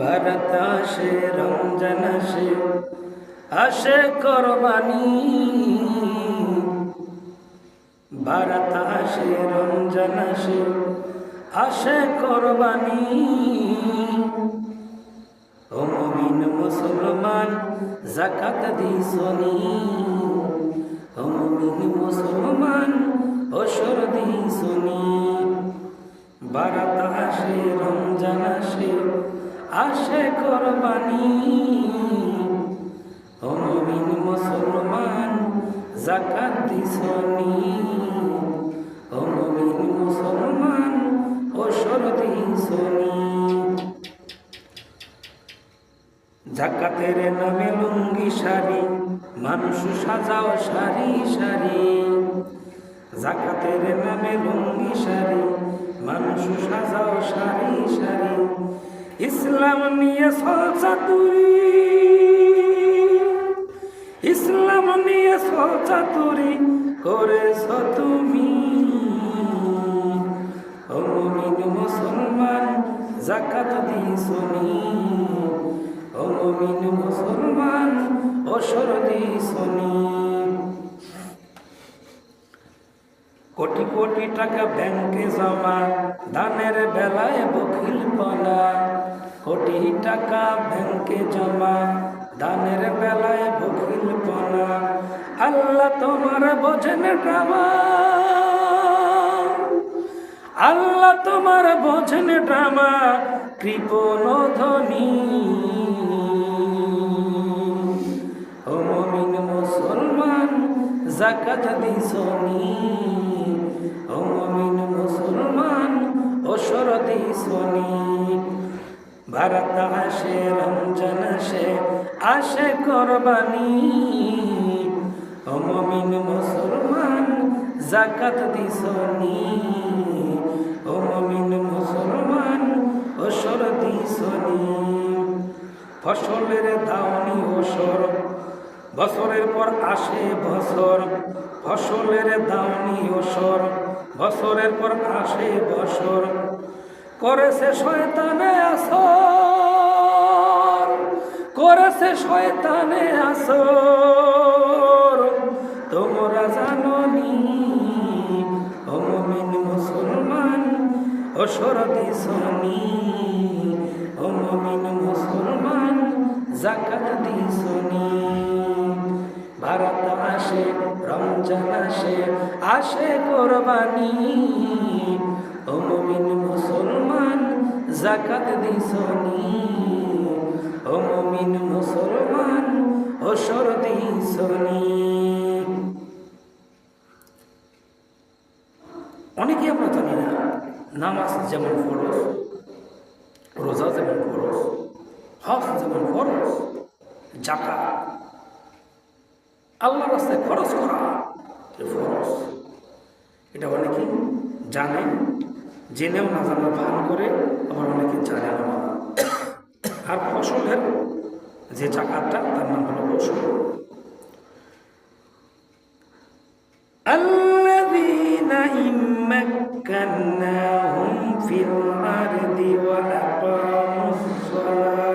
ভারত আসে, রমজান আসে আসে কোরবানি। ভারত আসে, রমজান আসে আসে কোরবানি। ও মমিন মুসলমান জাকাত দিসনি ও মমিন মুসলমান ওসর দিসনি বারাত আসে, রমজান আসে আসে কোরবানি। ও মমিন মুসলমান জাকাত দিসনি ও মমিন মুসলমান, ওসর দিসনি জাকাতের নামে লুঙ্গি শাড়ি, মানুষ সাজাও সারি সারি জাকাতের নামে লুঙ্গি শাড়ি, মানুষ সাজাও সারি সারি ইসলাম নিয়ে সচাতুরি ইসলাম নিয়ে সচাতুরি করেছ তুমি। ও মুমিন মুসলমান জাকাত দিসনি ও মুমিন মুসলমান ওসর দিসনি কোটি কোটি টাকা ব্যাংকে জমা, দানের বেলায় বকিল পনা। কোটি টাকা ব্যাংকে জমা, দানের বেলায় বকিল পনা। আল্লাহ তোমার বোঝেন ড্রামা। আল্লাহ তোমার বোঝেন ড্রামা, কৃপণ ধনী। ও মমিন মুসলমান জাকাত দিসনি ও মমিন মুসলমান, ওসর দিসনি ভারত আসে, রমজান আসে আসে কোরবানি। ও মমিন মুসলমান, জাকাত দিসনি ও মমিন মুসলমান ওসর দিসনি ফসলের দাওনি ওসর বছরের পর আসে বছর। ফসলের দাওনি ওসর বছরের পর আসে বছর। করেছে শয়তানে আসর, করেছে শয়তানে আসর। তোমরা জাননি, ও মুমিন মুসলমান ওসর দিসনি ও মুমিন মুসলমান জাকাত দিসনি ভারত আসে রমজান আসে আসে কোরবানি ও মুমিন মুসলমান জাকাত দিসনি। ও মুমিন মুসলমান ওসর দিসনি। অনেকে আমরা জানি না, নামাজ যেমন ফরজ, রোজা যেমন ফরজ, হজ যেমন ফরজ জাকা আল্লাহ রাস্তায় খরচ করা ফরজ। এটা অনেকে জানে। জেনেও না জানার ভান করে আবার অনেকে জানে না আর ফসলের যে জাকাতটা তার নাম হলো ফসল الذين إن مكناهم في الأرض وأقاموا الصلاة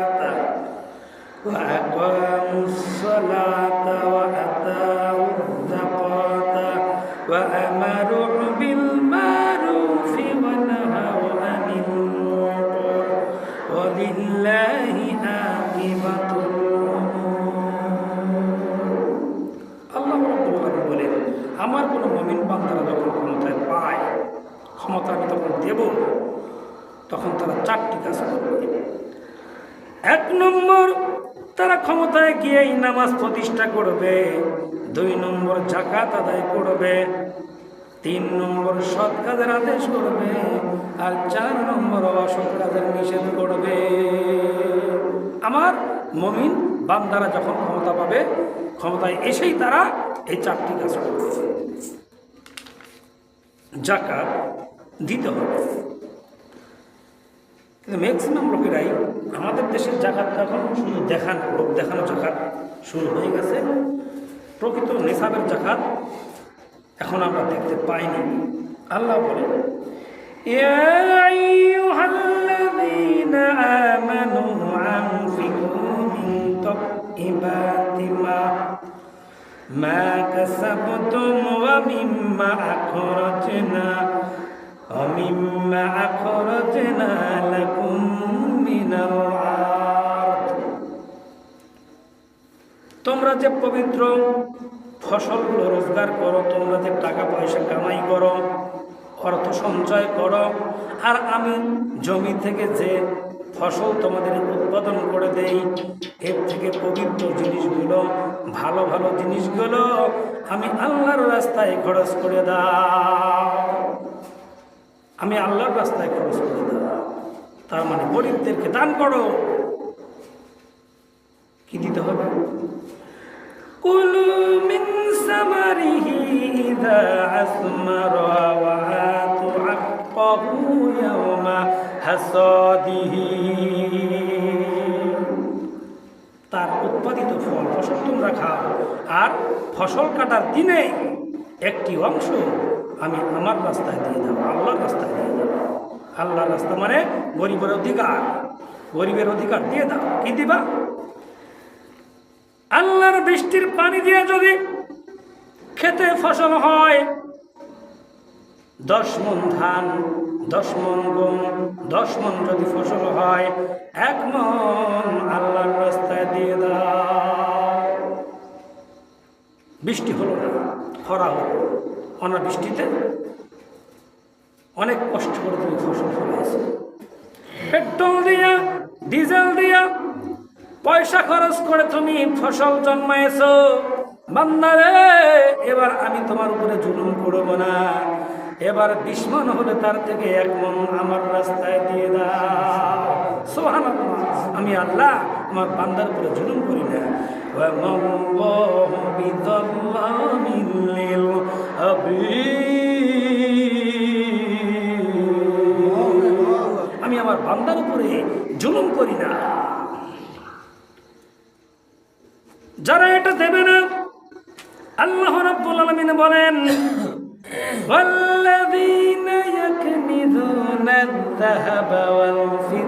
দেব তখন তারা চারটি কাজ করবে এক নম্বর, তারা ক্ষমতায় গিয়েই নামাজ প্রতিষ্ঠা করবে, দুই নম্বর জাকাত আদায় করবে, তিন নম্বর সৎ কাজের আদেশ করবে, আর চার নম্বর অসৎ কাজের নিষেধ করবে। আমার মমিন বান্দারা যখন ক্ষমতা পাবে, ক্ষমতায় এসেই তারা এই চারটি কাজ করবে। জাকাত দিতে হবে কিন্তু ম্যাক্সিমাম লোকেরাই আমাদের দেশের জাকাতটা এখন শুধু দেখান লোক দেখানো জাকাত শুরু হয়ে গেছে প্রকৃত নেশাবের জাকাত এখন আমরা দেখতে পাইনি আল্লাহ বলেন يا أيها الذين آمنوا العاقبات ما ما كسبتم ومما أخرجنا ومما أخرجنا لكم من الأرض তোমরা যে পবিত্র ফসলগুলো রোজগার করো তোমরা যে টাকা পয়সা কামাই করো অর্থ সঞ্চয় করো আর আমি জমি থেকে যে ফসল তোমাদের উৎপাদন করে দেই এর থেকে পবিত্র জিনিসগুলো ভালো ভালো জিনিসগুলো আমি আল্লাহর রাস্তায় খরচ করে দাও আমি আল্লাহর রাস্তায় খরচ করি না। তার মানে গরিবদেরকে দান করো। কি দিতে হবে? তার উৎপাদিত ফল ফসল তোমরা খাও। আর ফসল কাটার দিনে একটি অংশ আমি আমার রাস্তায় দিয়ে দেবো আল্লাহর রাস্তায় দিয়ে দেবো আল্লাহর রাস্তা মানে গরিবের অধিকার। গরিবের অধিকার দিয়ে দাও। কি দিবা? আল্লাহর বৃষ্টির পানি দিয়ে যদি খেতে ফসল হয়, দশ মন ধান, দশ মন গম, দশ মন যদি ফসল হয়, এক মন আল্লাহর রাস্তায় দিয়ে দাও। বৃষ্টি হলো না, খরা হলো অনাবৃষ্টিতে অনেক কষ্ট করে তুমি ফসল ফলাইছো পেট্রোল দিয়া, ডিজেল দিয়া পয়সা খরচ করে তুমি ফসল জন্মাইছ বান্দারে এবার আমি তোমার উপরে জুলুম করব না। এবার বিশ মন হলে তার থেকে এক মন আমার রাস্তায় দিয়ে দাও। আমি আল্লাহ আমার বান্দার উপরে জুলুম করি না। আমি আমার বান্দার উপরে জুলুম করি না যারা এটা দেবে না আল্লাহ রাব্বুল আলামিন বলেন والذين يكنزون الذهب والفضة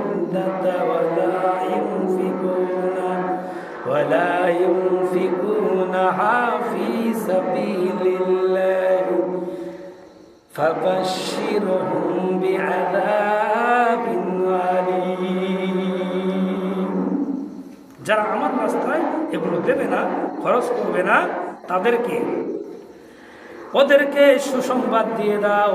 ينفقونها في سبيل الله فبشرهم بعذاب أليم যারা আমার রাস্তায় এগুলো দেবে না খরচ করবে না তাদেরকে ওদেরকে সুসংবাদ দিয়ে দাও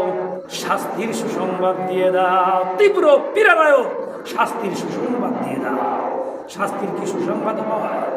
শাস্তির সুসংবাদ দিয়ে দাও তীব্র পীড়াদায়ক শাস্তির সুসংবাদ দিয়ে দাও শাস্তির কি সুসংবাদ হয়